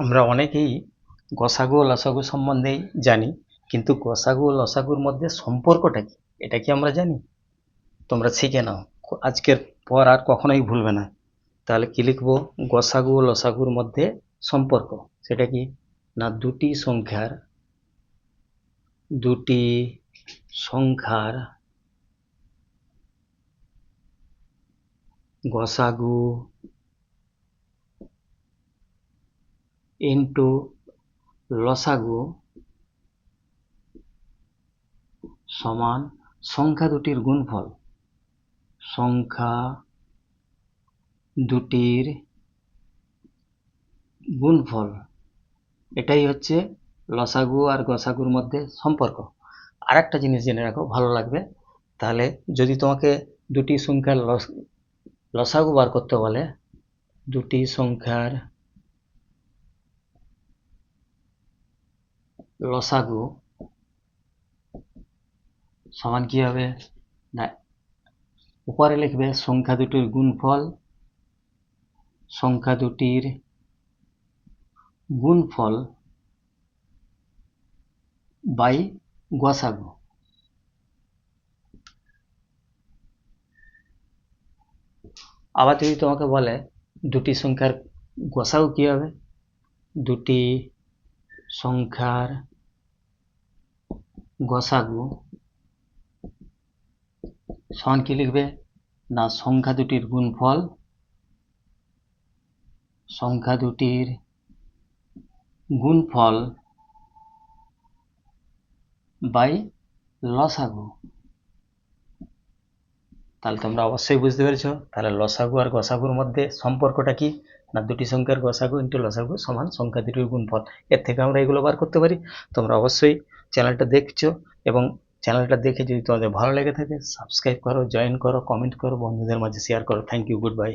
আমরা অনেকেই গসাগু ও লসাগু সম্বন্ধেই জানি, কিন্তু গসাগু ও লসাগুর মধ্যে সম্পর্কটা কি? এটা কি আমরা জানি? তোমরা শিখে নাও। আজকের পর আর কখনোই ভুলবে না। তাহলে কি লিখব? গসাগু ও লসাগুর মধ্যে সম্পর্ক। সেটা কি? না, দুটি সংখ্যার দুটি সংখ্যার গসাগু ইন্টু লসাগু সমান সংখ্যা দুটির গুণফল। সংখ্যা দুটির গুণফল, এটাই হচ্ছে লসাগু আর গসাগুর মধ্যে সম্পর্ক। আর একটা জিনিস জেনে রাখো, ভালো লাগবে। তাহলে যদি তোমাকে দুটি সংখ্যার লস, লসাগু বার করতে বলে, দুটি সংখ্যার লসাগু। সমান কি হবে? না। উপরে লিখবে, সংখ্যা দুটির গুণফল। সংখ্যা দুটির গুণফল বাই গসাগু। আবার যদি তোমাকে বলে, দুটি সংখ্যার গসাগু কি হবে? দুটি সংখ্যার গসাগু। সমান কি লিখবে? না, সংখ্যা দুটির গুণফল। সংখ্যা দুটির গুণফল বাই লসাগু। তাহলে তোমরা অবশ্যই বুঝতে পেরেছ, তাহলে লসাগু আর গসাগুর মধ্যে সম্পর্কটা কি? না, দুটি সংখ্যার গসাগু ইন্টু লসাগু সমান সংখ্যা দুটির গুণফল। এর থেকে আমরা এগুলো বার করতে পারি। তোমরা অবশ্যই চ্যানেলটা দেখছ এবং চ্যানেলটা দেখে যদি তোমাদের ভালো লেগে থাকে সাবস্ক্রাইব করো জয়েন করো কমেন্ট করো, বন্ধুদের মাঝে শেয়ার করো। Thank you good bye